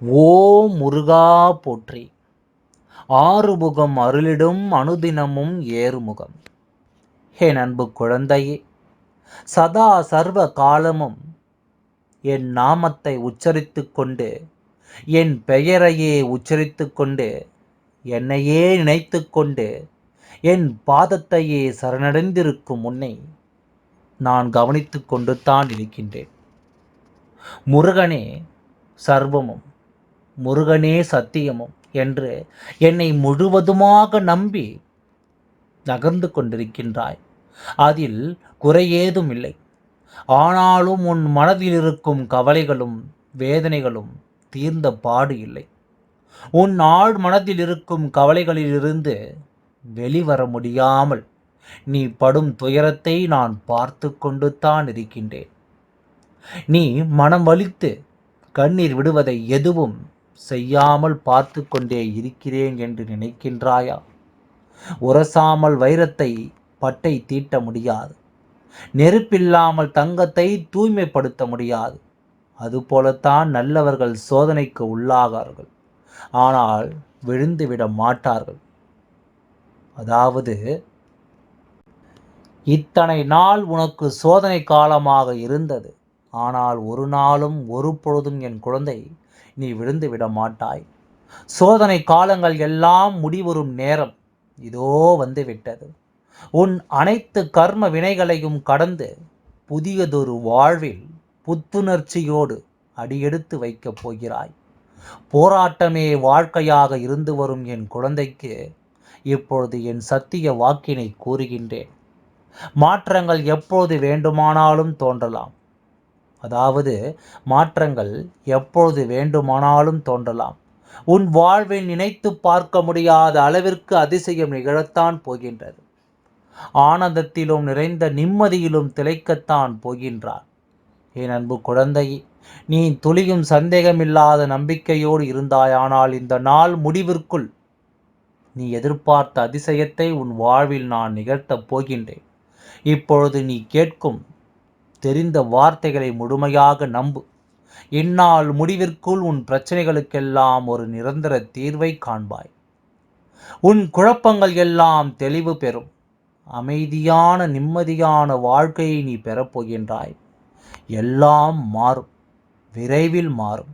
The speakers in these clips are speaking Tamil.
ஓ முருகா போற்றி. ஆறுமுகம் அருளிடும் அனுதினமும் ஏறுமுகம். என் அன்பு குழந்தையே சதா சர்வ காலமும் என் நாமத்தை உச்சரித்து கொண்டு என் பெயரையே உச்சரித்து கொண்டு என்னையே நினைத்து கொண்டு என் பாதத்தையே சரணடைந்திருக்கும் முன்னை நான் கவனித்து கொண்டு தான் இருக்கின்றேன். முருகனே சர்வமும் முருகனே சத்தியமும் என்று என்னை முழுவதுமாக நம்பி நகர்ந்து கொண்டிருக்கின்றாய். அதில் குறையேதும் இல்லை. ஆனாலும் உன் மனதில் இருக்கும் கவலைகளும் வேதனைகளும் தீர்ந்த பாடு இல்லை. உன் ஆள் மனதில் இருக்கும் கவலைகளிலிருந்து வெளிவர முடியாமல் நீ படும் துயரத்தை நான் பார்த்து கொண்டு தான் இருக்கின்றேன். நீ மனம் வலித்து கண்ணீர் விடுவதை எதுவும் செய்யாமல் பார்த்து கொண்டே இருக்கிறேன் என்று நினைக்கின்றாயா? உரசாமல் வைரத்தை பட்டை தீட்ட முடியாது. நெருப்பில்லாமல் தங்கத்தை தூய்மைப்படுத்த முடியாது. அதுபோலத்தான் நல்லவர்கள் சோதனைக்கு உள்ளாகார்கள். ஆனால் விழுந்துவிட மாட்டார்கள். அதாவது இத்தனை நாள் உனக்கு சோதனை காலமாக இருந்தது. ஆனால் ஒரு நாளும் ஒரு பொழுதும் என் குழந்தை நீ விழுந்து விட மாட்டாய். சோதனை காலங்கள் எல்லாம் முடிவரும் நேரம் இதோ வந்து விட்டது. உன் அனைத்து கர்ம வினைகளையும் கடந்து புதியதொரு வாழ்வில் புத்துணர்ச்சியோடு அடியெடுத்து வைக்கப் போகிறாய். போராட்டமே வாழ்க்கையாக இருந்து வரும் என் குழந்தைக்கு இப்பொழுது என் சத்திய வாக்கினை கூறுகின்றேன். மாற்றங்கள் எப்போது வேண்டுமானாலும் தோன்றலாம். அதாவது மாற்றங்கள் எப்பொழுது வேண்டுமானாலும் தோன்றலாம். உன் வாழ்வை நினைத்து பார்க்க முடியாத அளவிற்கு அதிசயம் நிகழத்தான் போகின்றது. ஆனந்தத்திலும் நிறைந்த நிம்மதியிலும் திளைக்கத்தான் போகின்றார். என் அன்பு குழந்தை நீ துளியும் சந்தேகமில்லாத நம்பிக்கையோடு இருந்தாயானால் இந்த நாள் முடிவிற்குள் நீ எதிர்பார்த்த அதிசயத்தை உன் வாழ்வில் நான் நிகழ்த்தப் போகின்றேன். இப்பொழுது நீ கேட்கும் தெரிந்த வார்த்தைகளை முழுமையாக நம்பு. இந்நாள் முடிவிற்குள் உன் பிரச்சனைகளுக்கெல்லாம் ஒரு நிரந்தர தீர்வை காண்பாய். உன் குழப்பங்கள் எல்லாம் தெளிவு பெறும். அமைதியான நிம்மதியான வாழ்க்கையை நீ பெறப்போகின்றாய் எல்லாம் மாறும். விரைவில் மாறும்.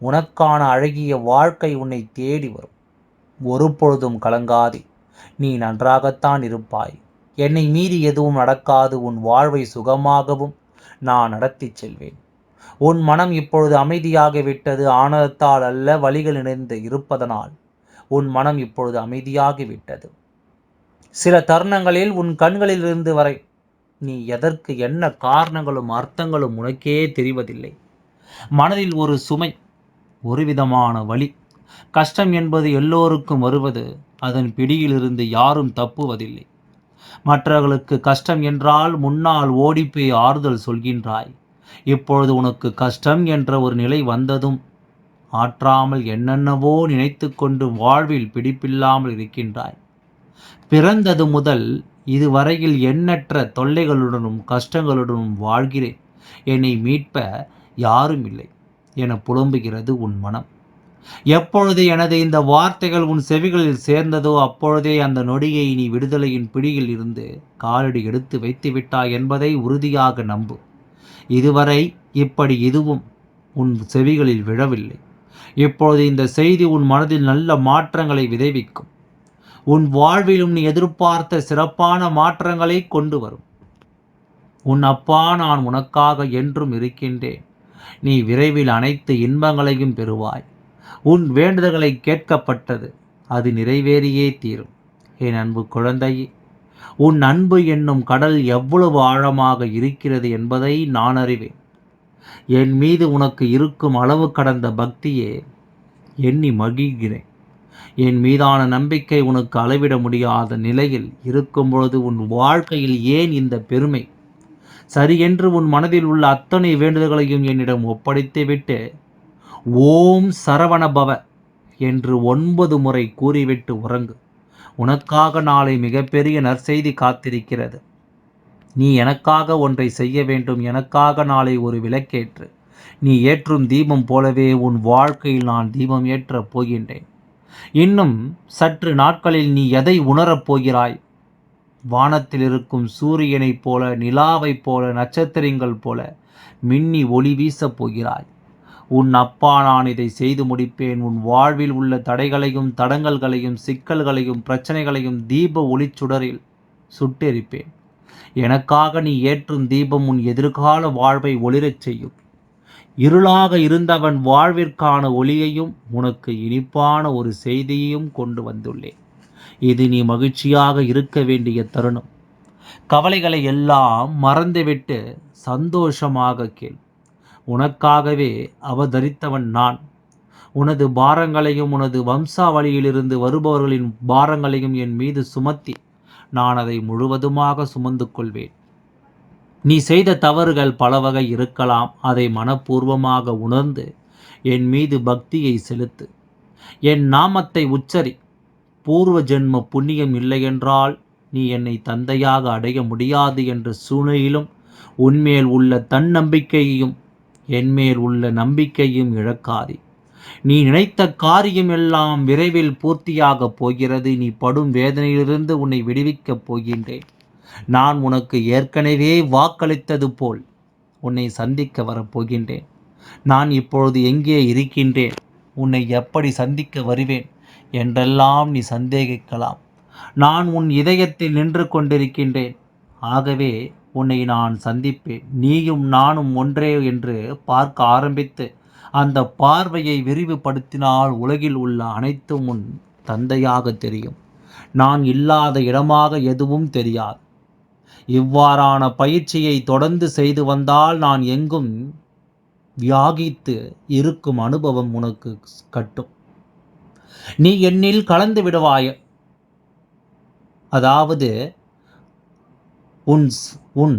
உனக்கான அழகிய வாழ்க்கை உன்னை தேடி வரும். ஒரு பொழுதும் கலங்காதே. நீ நன்றாகத்தான் இருப்பாய். என்னை மீறி எதுவும் நடக்காது. உன் வாழ்வை சுகமாகவும் நான் நடத்தி செல்வேன். உன் மனம் இப்பொழுது அமைதியாகிவிட்டது ஆனதத்தால் அல்ல வழிகள் இணைந்து இருப்பதனால் உன் மனம் இப்பொழுது அமைதியாகி விட்டது. சில தருணங்களில் உன் கண்களிலிருந்து வரை நீ எதற்கு என்ன காரணங்களும் அர்த்தங்களும் உனக்கே தெரிவதில்லை. மனதில் ஒரு சுமை ஒரு விதமான வழி. கஷ்டம் என்பது எல்லோருக்கும் வருவது அதன் பிடியிலிருந்து யாரும் தப்புவதில்லை. மற்றவர்களுக்கு கஷ்டம் என்றால் முன்னால் ஓடிப்போய் ஆறுதல் சொல்கின்றாய். இப்பொழுது உனக்கு கஷ்டம் என்ற ஒரு நிலை வந்ததும் ஆற்றாமல் என்னென்னவோ நினைத்து கொண்டு வாழ்வில் பிடிப்பில்லாமல் இருக்கின்றாய். பிறந்தது முதல் இதுவரையில் எண்ணற்ற தொல்லைகளுடனும் கஷ்டங்களுடனும் வாழ்கிறேன். என்னை மீட்ப யாரும் இல்லை. என புலம்புகிறது உன் மனம். எப்பொழுது எனது இந்த வார்த்தைகள் உன் செவிகளில் சேர்ந்ததோ அப்பொழுதே அந்த நொடியை நீ விடுதலையின் பிடியில் இருந்து காலடி எடுத்து வைத்து விட்டாய் என்பதை உறுதியாக நம்பு. இதுவரை இப்படி எதுவும் உன் செவிகளில் விழவில்லை. இப்பொழுது இந்த செய்தி உன் மனதில் நல்ல மாற்றங்களை விதைவிக்கும். உன் வாழ்விலும் நீ எதிர்பார்த்த சிறப்பான மாற்றங்களை கொண்டு வரும். உன் அப்பா நான் உனக்காக என்றும் இருக்கின்றேன். நீ விரைவில் அனைத்து இன்பங்களையும் பெறுவாய். உன் வேண்டுதல்களை கேட்கப்பட்டது. அது நிறைவேறியே தீரும். என் அன்பு குழந்தையே உன் அன்பு என்னும் கடல் எவ்வளவு ஆழமாக இருக்கிறது என்பதை நான் அறிவேன். என் மீது உனக்கு இருக்கும் அளவு கடந்த பக்தியே எண்ணி மகிழ்கிறேன். என் மீதான நம்பிக்கை உனக்கு அளவிட முடியாத நிலையில் இருக்கும் பொழுது உன் வாழ்க்கையில் ஏன் இந்த பெருமை? சரி என்று உன் மனதில் உள்ள அத்தனை வேண்டுதல்களையும் என்னிடம் ஒப்படைத்து விட்டு ஓம் சரவணபவ என்று ஒன்பது முறை கூறிவிட்டு உறங்கு. உனக்காக நாளை மிகப்பெரிய நற்செய்தி காத்திருக்கிறது. நீ எனக்காக ஒன்றை செய்ய வேண்டும். எனக்காக நாளை ஒரு விளக்கேற்று. நீ ஏற்றும் தீபம் போலவே உன் வாழ்க்கையில் நான் தீபம் ஏற்றப் போகின்றேன். இன்னும் சற்று நாட்களில் நீ எதை உணரப் போகிறாய்? வானத்தில் இருக்கும் சூரியனைப் போல நிலாவைப் போல நட்சத்திரங்கள் போல மின்னி ஒளி வீசப் போகிறாய். உன் அப்பா நான் இதை செய்து முடிப்பேன். உன் வாழ்வில் உள்ள தடைகளையும் தடங்கல்களையும் சிக்கல்களையும் பிரச்சனைகளையும் தீப ஒளிச்சுடரில் சுட்டெரிப்பேன். எனக்காக நீ ஏற்றும் தீபம் உன் எதிர்கால வாழ்வை ஒளிரச் செய்யும். இருளாக இருந்தவன் வாழ்விற்கான ஒளியையும் உனக்கு இனிப்பான ஒரு செய்தியையும் கொண்டு வந்துள்ளேன். இது நீ மகிழ்ச்சியாக இருக்க வேண்டிய தருணம். கவலைகளை எல்லாம் மறந்துவிட்டு சந்தோஷமாக கேள். உனக்காகவே அவதரித்தவன் நான். உனது பாரங்களையும் உனது வம்சாவளியிலிருந்து வருபவர்களின் பாரங்களையும் என் மீது சுமத்தி நான் அதை முழுவதுமாக சுமந்து கொள்வேன். நீ செய்த தவறுகள் பல வகை இருக்கலாம். அதை மனப்பூர்வமாக உணர்ந்து என் மீது பக்தியை செலுத்து. என் நாமத்தை உச்சரி. பூர்வ ஜென்ம புண்ணியம் இல்லையென்றால் நீ என்னை தந்தையாக அடைய முடியாது என்ற சூழ்நிலையிலும் உன்மேல் உள்ள தன்னம்பிக்கையையும் என்மேல் உள்ள நம்பிக்கையும் இழக்காதே. நீ நினைத்த காரியம் எல்லாம் விரைவில் பூர்த்தியாகப் போகிறது. நீ படும் வேதனையிலிருந்து உன்னை விடுவிக்கப் போகின்றேன். நான் உனக்கு ஏற்கனவே வாக்களித்தது போல் உன்னை சந்திக்க வரப்போகின்றேன் நான் இப்பொழுது எங்கே இருக்கின்றேன்? உன்னை எப்படி சந்திக்க வருவேன்? என்றெல்லாம் நீ சந்தேகிக்கலாம். நான் உன் இதயத்தில் நின்று கொண்டிருக்கின்றேன். ஆகவே உன்னை நான் சந்திப்பேன். நீயும் நானும் ஒன்றே என்று பார்க்க ஆரம்பித்து அந்த பார்வையை விரிவுபடுத்தினால் உலகில் உள்ள அனைத்தும் உன் தந்தையாக தெரியும். நான் இல்லாத இடமாக எதுவும் தெரியாது. இவ்வாறான பயிற்சியை தொடர்ந்து செய்து வந்தால் நான் எங்கும் வியாகித்து இருக்கும் அனுபவம் உனக்கு கட்டும். நீ என்னில் கலந்து விடுவாய. அதாவது உன் உன்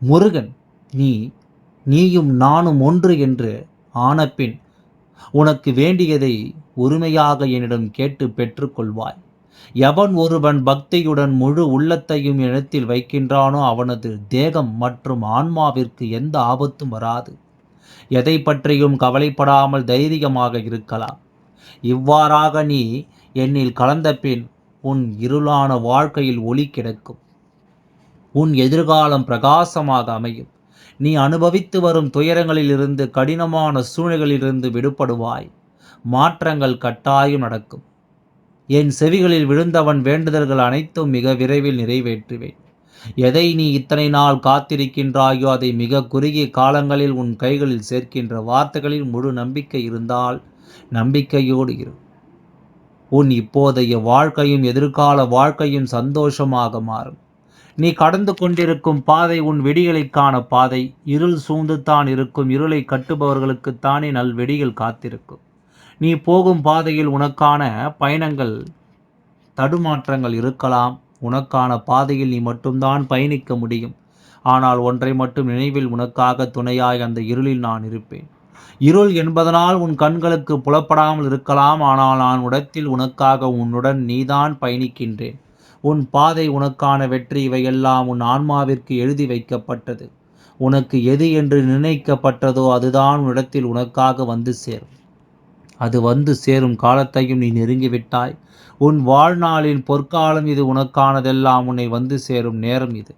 முருகன் நீ நீயும் நானும் ஒன்று என்று ஆனபின் உனக்கு வேண்டியதை உரிமையாக என்னிடம் கேட்டு பெற்றுக்கொள்வாய். எவன் ஒருவன் பக்தியுடன் முழு உள்ளத்தையும் இனத்தில் வைக்கின்றானோ அவனது தேகம் மற்றும் ஆன்மாவிற்கு எந்த ஆபத்தும் வராது. எதை பற்றியும் கவலைப்படாமல் தைரியமாக இருக்கலாம். இவ்வாறாக நீ என்னில் கலந்த பின் உன் இருளான வாழ்க்கையில் ஒளி கிடக்கும். உன் எதிர்காலம் பிரகாசமாக அமையும். நீ அனுபவித்து வரும் துயரங்களிலிருந்து கடினமான சூழ்நிலைகளிலிருந்து விடுபடுவாய். மாற்றங்கள் கட்டாயம் நடக்கும். என் செவிகளில் விழுந்தவன் வேண்டுதல்கள் அனைத்தும் மிக விரைவில் நிறைவேற்றுவேன். எதை நீ இத்தனை நாள் காத்திருக்கின்றாயோ அதை மிக குறுகிய காலங்களில் உன் கைகளில் சேர்க்கின்ற வார்த்தைகளில் முழு நம்பிக்கை இருந்தால் நம்பிக்கையோடு இரு. உன் இப்போதைய வாழ்க்கையும் எதிர்கால வாழ்க்கையும் சந்தோஷமாக மாறும். நீ கடந்து கொண்டிருக்கும் பாதை உன் வெடிகளுக்கான பாதை. இருள் சூழ்ந்து தான் இருக்கும் இருளை கட்டுபவர்களுக்குத்தானே நல் வெடிகள் காத்திருக்கும். நீ போகும் பாதையில் உனக்கான பயணங்கள் தடுமாற்றங்கள் இருக்கலாம். உனக்கான பாதையில் நீ மட்டும்தான் பயணிக்க முடியும். ஆனால் ஒன்றை மட்டும் நினைவில் உனக்காக துணையாய் அந்த இருளில் நான் இருப்பேன். இருள் என்பதனால் உன் கண்களுக்கு புலப்படாமல் இருக்கலாம். ஆனால் நான் உடத்தில் உனக்காக உன்னுடன் நீதான் பயணிக்கின்றேன். உன் பாதை உனக்கான வெற்றி இவையெல்லாம் உன் ஆன்மாவிற்கு எழுதி வைக்கப்பட்டது. உனக்கு எது என்று நிர்ணயிக்கப்பட்டதோ அதுதான் உன்னிடத்தில் உனக்காக வந்து சேரும். அது வந்து சேரும் காலத்தையும் நீ நெருங்கிவிட்டாய். உன் வாழ்நாளின் பொற்காலம் இது உனக்கானதெல்லாம் உன்னை வந்து சேரும் நேரம் இது.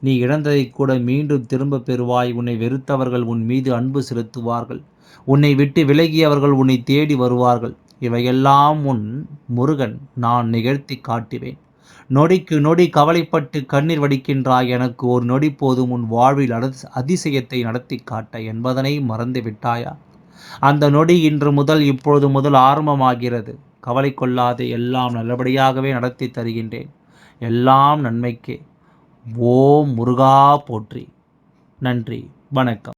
நீ இழந்ததை கூட மீண்டும் திரும்ப பெறுவாய். உன்னை வெறுத்தவர்கள் உன் மீது அன்பு செலுத்துவார்கள். உன்னை விட்டு விலகியவர்கள் உன்னை தேடி வருவார்கள். இவையெல்லாம் உன் முருகன் நான் நிகழ்த்தி காட்டுவேன். நொடிக்கு நொடி கவலைப்பட்டு கண்ணீர் வடிக்கின்றாய். எனக்கு ஒரு நொடி போதும் உன் வாழ்வில் அதிசயத்தை நடத்தி காட்ட என்பதனை மறந்து விட்டாயா? அந்த நொடி இன்று முதல் இப்பொழுது முதல் ஆரம்பமாகிறது. கவலை கொள்ளாதே எல்லாம் நல்லபடியாகவே நடத்தி தருகின்றேன். எல்லாம் நன்மைக்கே. ஓம் முருகா போற்றி. நன்றி. வணக்கம்.